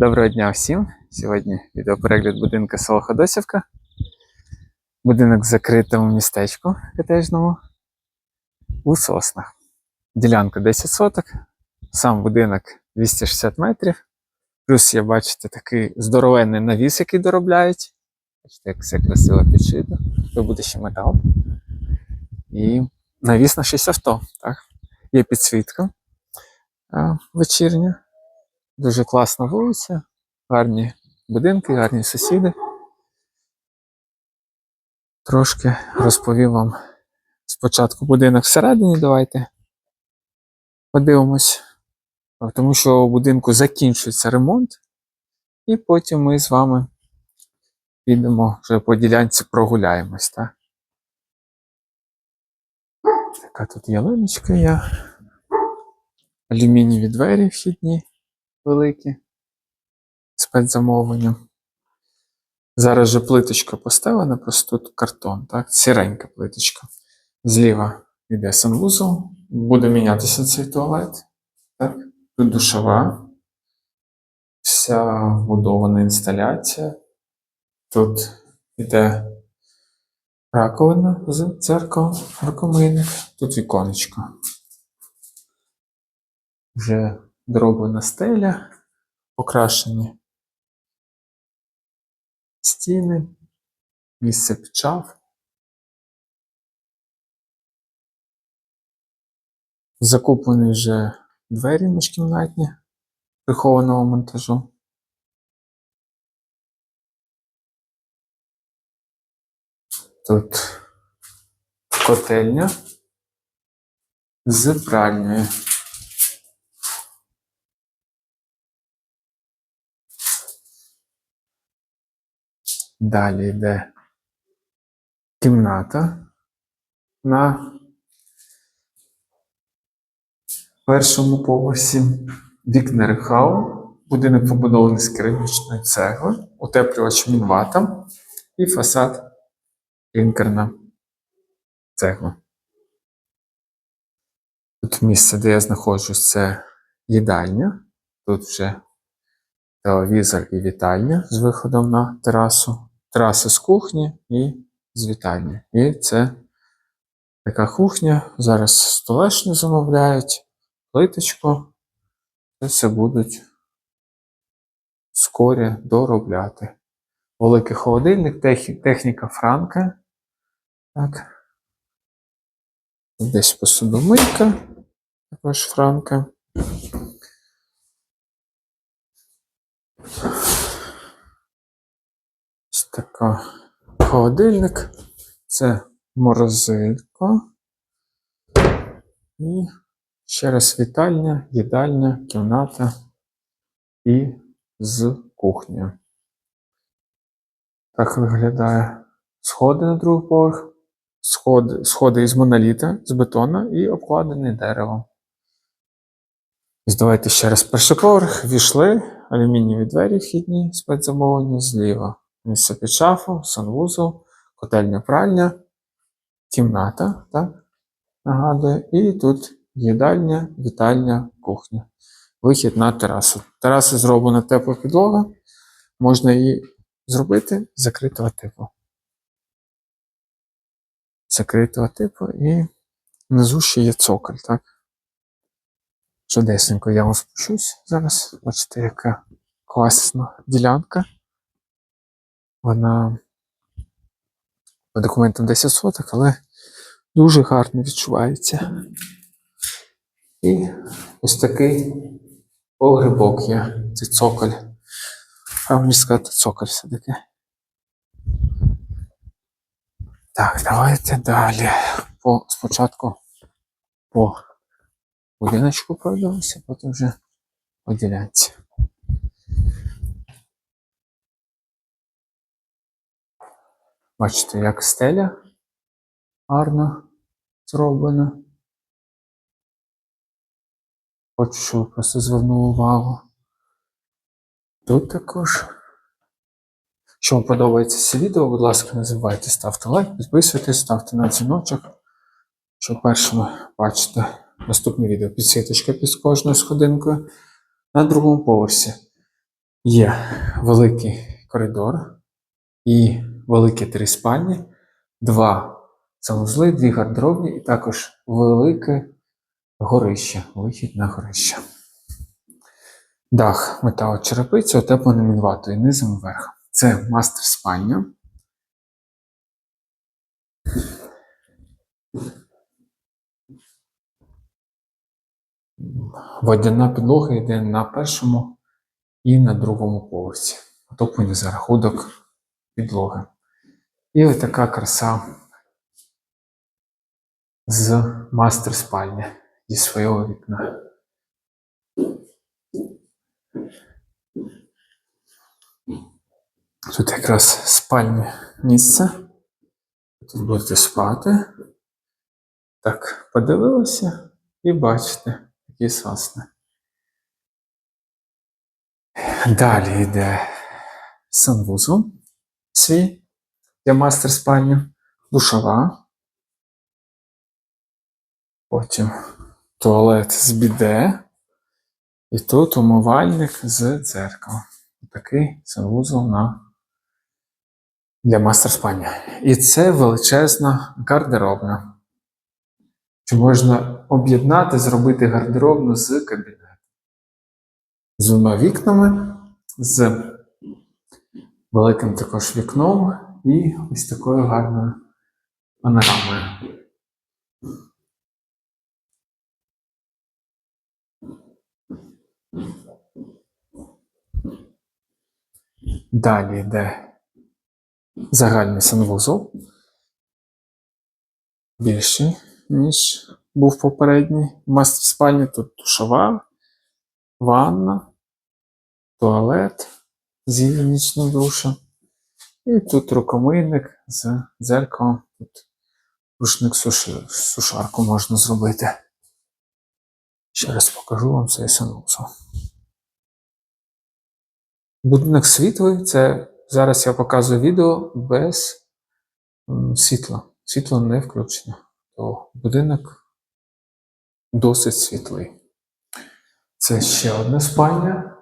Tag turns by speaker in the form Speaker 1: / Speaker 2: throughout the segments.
Speaker 1: Доброго дня всім! Сьогодні відеоперегляд будинку село Ходосівка. Будинок в закритому містечку котежному у соснах. Ділянка 10 соток, сам будинок 260 метрів. Плюс є, бачите, такий здоровенний навіс, який доробляють. Бачите, як все красиво підшито. Тут буде ще метал. І навіс на 6 авто. Так? Є підсвітка вечірня. Дуже класна вулиця, гарні будинки, гарні сусіди. Трошки розповім вам спочатку будинок всередині, давайте подивимось. Тому що у будинку закінчується ремонт, і потім ми з вами підемо вже по ділянці прогуляємось, так? Така тут ялиночка є. Алюмінієві двері вхідні великі спецзамовлення. Зараз же плиточка поставлена, просто тут картон, так? Сіренька плиточка. Зліва йде санвузол, буде мінятися цей туалет. Так? Тут душова, вся вбудована інсталяція. Тут йде раковина з дзеркалом, рукомийник, тут віконечко. Вже дроблена стеля, покрашені стіни, місце шаф. Закуплені вже двері міжкімнатні прихованого монтажу. Тут котельня з пральнею. Далі йде кімната на першому поверсі. Вікна рехау. Будинок побудований з керамічної цегли, утеплювач мінвата і фасад клінкерна цегла. Тут місце, де я знаходжусь, це їдальня. Тут вже телевізор і вітальня з виходом на терасу. Тераса з кухні і з вітальні. І це така кухня. Зараз столешню замовляють, плиточку. Це все будуть скорі доробляти. Великий холодильник, техніка Франка. Так. Десь посудомийка, також Франка. Така холодильник. Це морозилька. І ще раз вітальня, їдальня, кімната і з кухнею. Так виглядає сходи на другий поверх. Сходи, сходи із моноліта, з бетона і обкладений деревом. Давайте ще раз перший поверх. Війшли, алюмінієві двері вхідні, спецзамовлення зліва. Місце під шафу, санвузол, котельня пральня, кімната, так? Нагадую. І тут їдальня, вітальня, кухня. Вихід на терасу. Тераса зроблена тепла підлога. Можна її зробити закритого типу. Закритого типу і внизу ще є цоколь, так? Чудесненько я вам спущусь зараз. Бачите, яка класна ділянка. Вона по документам 10 соток, але дуже гарно відчувається. І ось такий погребок є. Це цоколь. А мені сказати цоколь все-таки. Так, давайте далі. По, спочатку по будиночку пройдемося, потім вже по ділянці. Бачите, як стеля гарно зроблена. Хочу, щоб просто звернули увагу. Тут також. Якщо вам подобається це відео, будь ласка, не забувайте ставте лайк, підписуйтесь, ставте на дзвіночок, щоб першими бачити наступне відео. Підсвіточка під кожною сходинкою на другому поверсі. Є великий коридор і великі три спальні, два санузли, дві гардеробні і також велике горище, вихід на горище. Дах металочерепиці, утеплений мінватою низом і верхом. Це мастер спальня. Водяна підлога йде на першому і на другому поверсі. Отоплення за рахунок підлоги. І ось така краса з мастер спальні зі свого вікна. Тут якраз спальне місце. Тут будете спати. Так, подивилися і бачите, які сосни. Далі йде санвузол свій для мастер спальні, душова. Потім туалет з біде. І тут умивальник з дзеркалом. Такий санвузол на для мастер спальні. І це величезна гардеробна. Чи можна об'єднати, зробити гардеробну з кабінетом. З двома вікнами, з великим також вікном і ось такою гарною панорамою. Далі йде загальний санвузол. Більший, ніж був попередній. В мастер спальні тут душова, ванна, туалет з гігієнічним душем. І тут рукомийник з дзеркалом. Тут рушник сушарку можна зробити. Ще раз покажу вам цей санузел. Будинок світлий, це зараз я показую відео без світла. Світло не включено. То будинок досить світлий. Це ще одна спальня.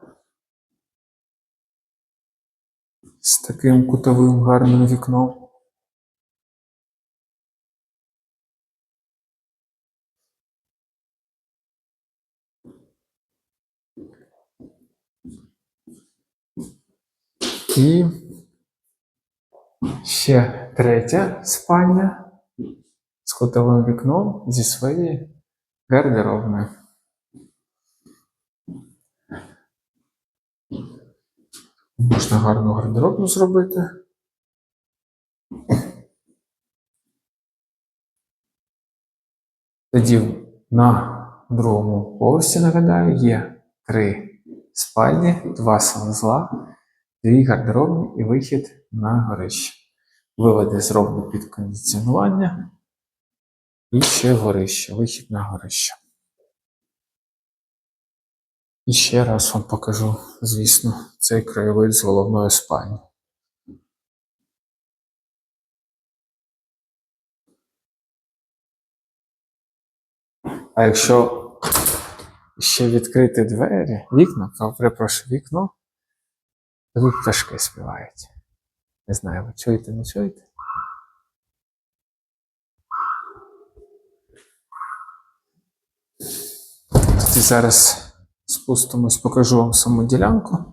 Speaker 1: З таким кутовим гарним вікном. І ще третя спальня з кутовим вікном зі своєю гардеробною. Можна гарну гардеробну зробити. Тоді на другому поверсі, нагадаю, є три спальні, два санузла, дві гардеробні і вихід на горище. Виводи зроблені під кондиціонування. І ще горище, вихід на горище. І ще раз вам покажу, звісно, цей краєвид з головної спальні. А якщо ще відкрити двері, вікна, то вікно, то тут пташки співають. Не знаю, ви чуєте, не чуєте? Тоді зараз спустимось, покажу вам саму ділянку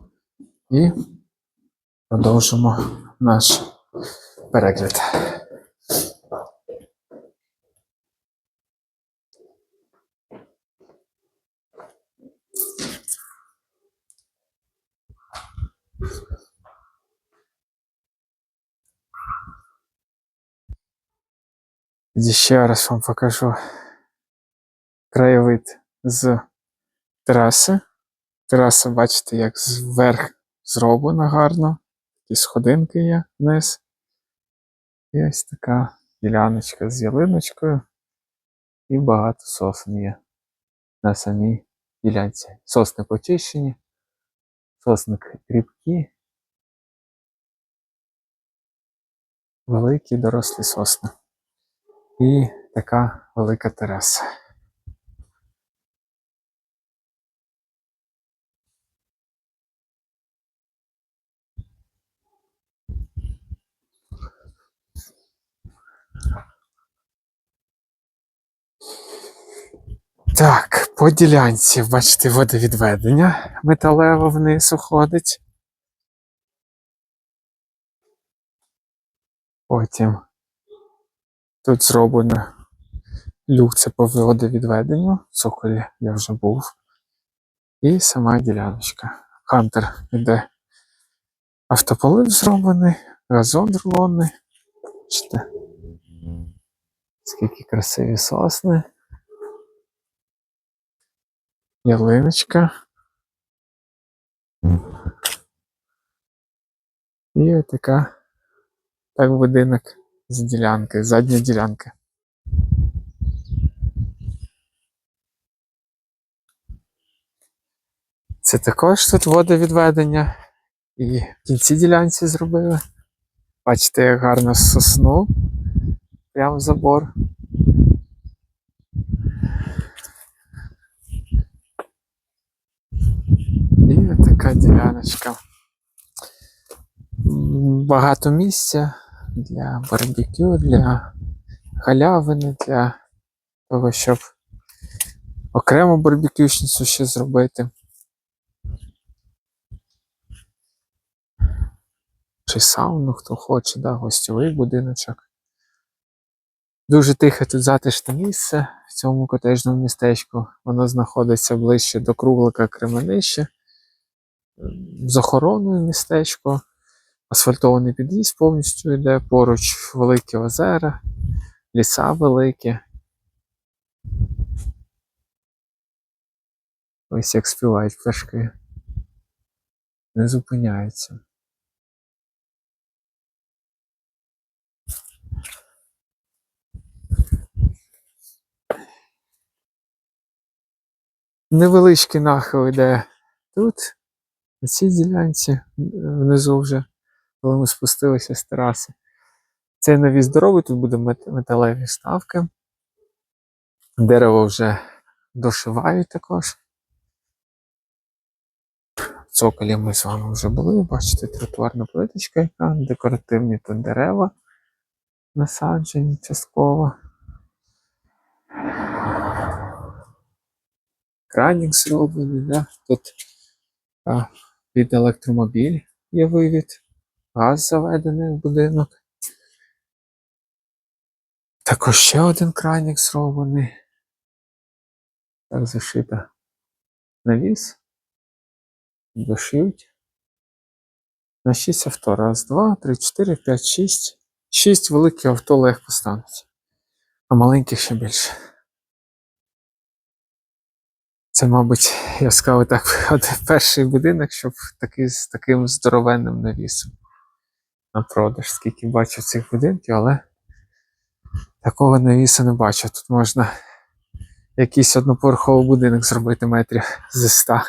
Speaker 1: і продовжимо наш перегляд. Тоді ще раз вам покажу краєвид з тераси. Тераса, бачите, як зверх зроблена гарно. Такі сходинки є вниз. І ось така діляночка з ялиночкою. І багато сосен є на самій ділянці. Сосни почищені, сосни кріпкі. Великі дорослі сосни. І така велика тераса. Так, по ділянці, бачите, водовідведення металево вниз уходить. Потім тут зроблено люк це по водовідведенню. Цоколі я вже був. І сама діляночка. Хантер іде автополив зроблений, газон рулонний. Бачите, скільки красиві сосни. Ялиночка. І така так будинок з ділянки, задня ділянка. Це також тут водовідведення. І в кінці ділянці зробили. Бачите, як гарно сосну. Прямо забор. І така діляночка. Багато місця для барбекю, для галявини, для того, щоб окрему барбекюшницю ще зробити. Чи сауну, хто хоче, да, гостьовий будиночок. Дуже тихе тут затишне місце в цьому котежному містечку. Воно знаходиться ближче до круглика Кременища. М, З охороною містечко. Асфальтований під'їзд повністю йде, поруч великі озера, ліса великі. Ось як співають пташки. Не зупиняються. Невеличкий нахил йде тут, на цій ділянці, е, внизу вже, коли ми спустилися з тераси. Цей нові здоровий, тут мет- металеві ставки. Дерево вже дошивають також. Цоколі ми з вами вже були. Бачите, тротуарна плиточка, яка декоративні тут дерева насаджені частково. Кранік зроблений, да? тут а, під електромобіль є вивід, газ заведений в будинок. Також ще один кранік зроблений. Так зашита навіс. Дошиють. На 6 авто. Раз, два, три, чотири, п'ять, шість. Шість великих авто легко стануть. А маленьких ще більше. Це, мабуть, я сказав так, перший будинок, щоб такий з таким здоровенним навісом на продаж. Скільки бачив цих будинків, але такого навісу не бачив. Тут можна якийсь одноповерховий будинок зробити метрів зі 100.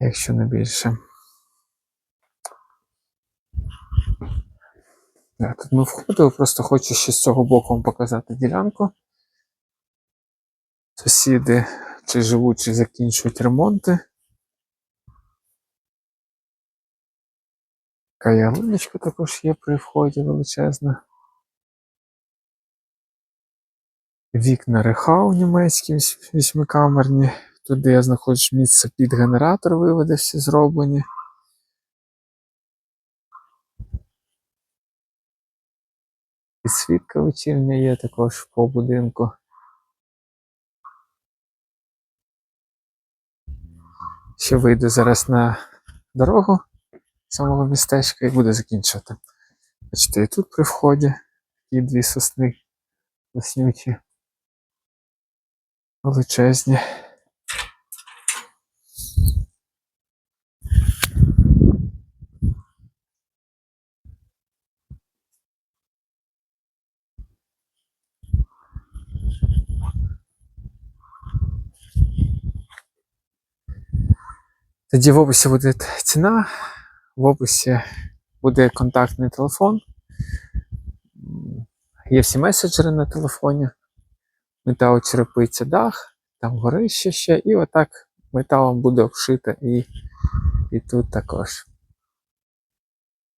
Speaker 1: Якщо не більше. Тут ми входили, просто хочу ще з цього боку вам показати ділянку. Сусіди чи живуть, чи закінчують ремонти. Така ялиночка також є при вході величезна. Вікна рехау німецькі вісь- вісьмикамерні. Тут, де я знаходжусь місце під генератор виводи всі зроблені. Підсвітка вечірня є також по будинку. Ще вийду зараз на дорогу самого містечка і буду закінчувати. Бачите, і тут при вході такі дві сосни веснючі. Величезні. Тоді в описі буде ціна, в описі буде контактний телефон. Є всі меседжери на телефоні. Метал черепиця дах, там горище ще, і отак металом буде обшита і, і тут також.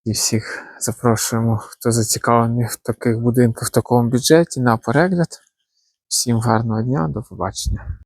Speaker 1: І всіх запрошуємо, хто зацікавлений в таких будинках в такому бюджеті на перегляд. Всім гарного дня, до побачення.